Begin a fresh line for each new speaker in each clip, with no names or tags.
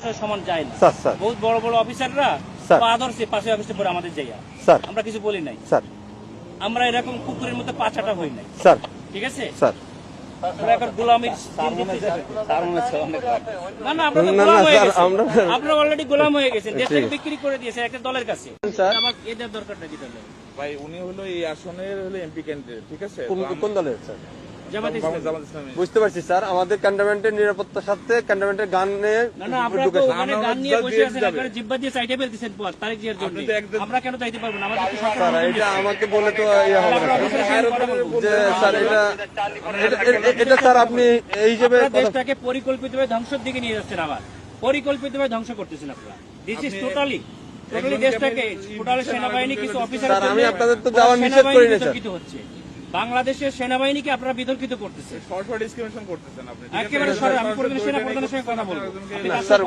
প্রশাসনের সমান যায় না।
Sir sir.
বহুত বড় বড় অফিসাররা আদর্শে পাশে অফিসে পরে আমাদের জায়গা আমরা কিছু বলি নাই।
স্যার।
আমরা এরকম কুকুরের মতো পাছাটা হই নাই।
স্যার।
ঠিক আছে?
স্যার।
আপনারা অলরেডি গোলাম হয়ে গেছেন। দেশটাকে
ঠিক
বিক্রি করে দিয়েছে একটা দলের কাছে।
স্যার।
আমার এদের দরকারটা কি
ভাই উনি হলো এই আসনের হলো এমপি ক্যান্ডিডেট ঠিক আছে?
কোন কোন দলের স্যার? বুঝতে পারছি স্যার। আমাদের ক্যান্টনমেন্টের নিরাপত্তার সাথে ক্যান্টনমেন্টের গান নিয়ে এটা আমাকে বলে তো ইয়ে হবে না। যে স্যার এটা স্যার আপনি এই হিসেবে
দেশটাকে পরিকল্পিতভাবে ধ্বংসের দিকে নিয়ে যাচ্ছেন আবার। পরিকল্পিতভাবে ধ্বংস করতেছেন আপনারা। দিস ইজ টোটালি টোটালি দেশটাকে সেনাবাহিনী কিছু। অফিসার
আমি আপনাদের তো যাওয়ার নিষেধ করি না, স্যার।
বাংলাদেশের সেনাবাহিনীকে আপনারা বিতর্কিত করতেছে।
সরাসরি discrimination করতেছেন আপনি,
একেবারে সরে আমি পরিবেশ সেনা প্রধানের সঙ্গে কথা বলব।
স্যার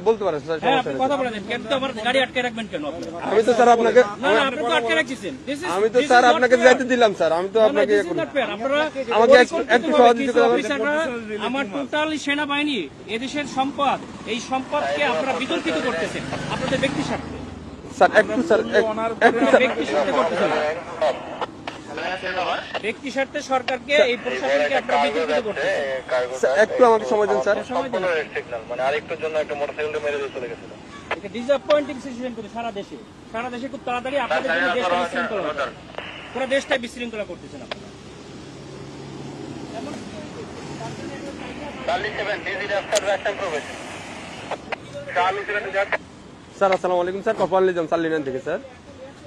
বলতে পারেন স্যার
হ্যাঁ আপনি কথা বলে দেন কিন্তু আমার গাড়ি আটকে রাখবেন কেন
আমি তো স্যার আপনাকে
না না আপনি তো আটকে রাখছেন
আমি তো স্যার আপনাকে যাইতে দিলাম স্যার। আমি তো আপনাকে ইয়ে
is
করি
not fair. আপনারা
আমাকে একটু- সহযোগিতা করবেন।
আমার টোটাল সেনাবাহিনী এদেশের সম্পদ এই সম্পদকে আপনারা বিতর্কিত করতেছেন। আপনাদের ব্যক্তি স্বার্থে
স্যার একটু স্যার এক- একটু স্যার।
ব্যক্তি স্বার্থে সরকারকে এই প্রশাসনকে আপনারা বিতর্কিত
স্যার, একটু আমাকে সময় দেন স্যার।
সময় দেন
সিগন্যাল মানে আরেকটুর জন্য একটা মোটরসাইকেল মেরে দিয়ে চলে গেছিল।
এটা ডিসঅ্যাপয়েন্টিং সিচুয়েশন করে সারা দেশে। সারা দেশে খুব তাড়াতাড়ি আপনাদের জন্য দেশটা বিশৃঙ্খলা পুরো দেশটাই বিশৃঙ্খলা করতেছেন আপনারা।
স্যার আসসালামু আলাইকুম স্যার। কপাল নিজাম থেকে স্যার।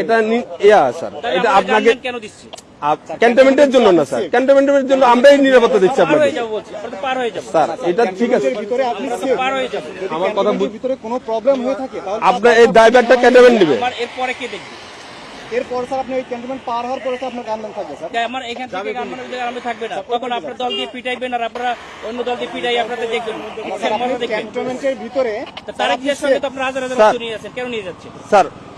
এটা ইয়া স্যার এটা আপনাকে
কেন দিচ্ছে?
ক্যান্টনমেন্টের জন্য না স্যার ক্যান্টনমেন্টের জন্য আমরাই নিরাপত্তা দিচ্ছি আপনাকে
যাব বলছি আমরা তো পার যাব।
স্যার এটা ঠিক আছে।
ভিতরে আপনি
আমরা তো
safe।
পার হয়ে যাব।
আমার কথা
ভিতরে কোনো প্রবলেম হয়ে থাকে
আপনার এই ড্রাইভারটা ক্যান্টনমেন্ট নেবে।
এরপরে কে দেখবে?
এরপর স্যার আপনি ওই ক্যান্টনমেন্ট পার হওয়ার পরে আপনার গানম্যান থাকবে স্যার।
আমার এখান থেকে আমার আমি থাকবে না। তখন আপনার দল দিয়ে পিটাইবেন আর আপনারা অন্য দল দিয়ে পিটাই আপনাদের দেখবেন।
ক্যান্টনমেন্টের ভিতরে
তারা কি সঙ্গে তো আপনারা হাজার হাজার নিয়ে যাচ্ছেন। কেন নিয়ে যাচ্ছে
স্যার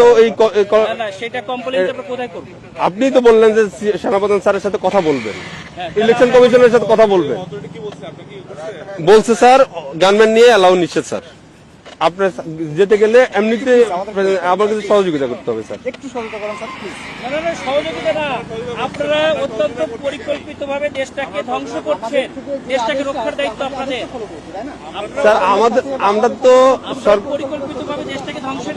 তো এই আপনি তো বললেন যে সেনাপ্রধান স্যারের সাথে কথা বলবেন।
হ্যাঁ,
ইলেকশন কমিশনের সাথে কথা বলবেন।
বলছে আপনি কি করছে
বলছে স্যার গানম্যান নিয়ে অ্যালাউ নিচ্ছে স্যার। আপনার যেতে গেলে এমনিতে আমার কাছে সহযোগিতা করতে হবে স্যার।
একটু সহযোগিতা করেন স্যার প্লিজ
না না না সহযোগিতা না। আপনারা অত্যন্ত পরিকল্পিতভাবে দেশটাকে ধ্বংস করছেন। দেশটাকে রক্ষার দায়িত্ব আপনাদের।
স্যার আমাদের আমরা তো
পরিকল্পিতভাবে দেশটাকে ধ্বংসের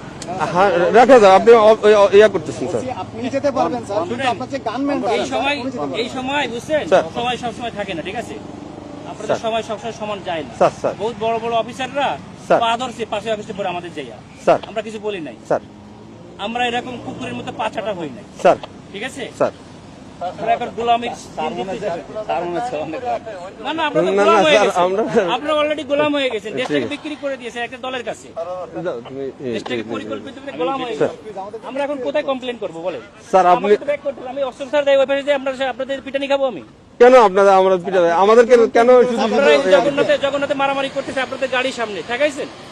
হ্যাঁ রাখা যায় আপনি ইয়া- করতেছেন স্যার।
আপনি যেতে পারবেন স্যার কিন্তু আপনার যে গানম্যান
এই সময় এই সময় বুঝছেন? সময় সব সময় থাকে না ঠিক আছে? আপনাদের সময় সবসময় সমান যায় না।
Sir sir.
বহুত বড় বড় অফিসাররা
স্যার।
পা ধরছে পাশে অফিসে আমাদের জায়গা
স্যার।
আমরা কিছু বলি নাই।
স্যার।
আমরা এরকম কুকুরের মতো পাচাটা হই নাই।
স্যার।
ঠিক আছে?
স্যার।
আমরা এখন কোথায় কমপ্লেন করব বলেন?
স্যার আপনি।
আমি দেয় আপনাদের পিটানি খাব আমি।
কেন আপনাদের আমরা পিটাবে আমাদেরকে কেন
জগন্নাথে জগন্নাথে মারামারি করতেছে আপনাদের গাড়ির সামনে। ঠেকাইছেন?